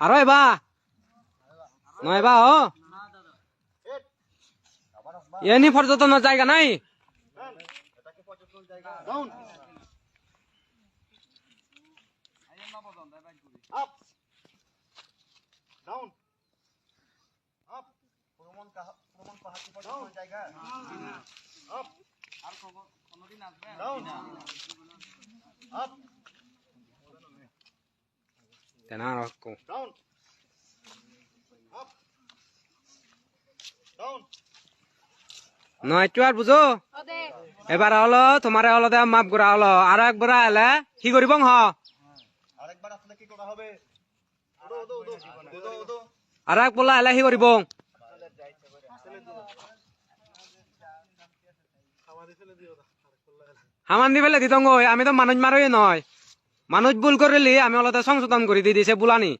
আরও এবা নয় বা ও এনি পর্যটনের জায়গা নাই ডাউন আপ তেনা রকম ডাউন আপ ডাউন নয় চুয়ার বুঝো এবার হলো তোমার হলো দে মাপ করা হলো আর একবার এলে কি করিব হ আর এক বলা এলে কি করিব হামান দি ফেলে দিতঙ্গ আমি তো মানুষ মারই নয় মানুষ ভুল করিলি আমি অলতে সংশোধন করে দিয়ে দিয়েছে বুলানি।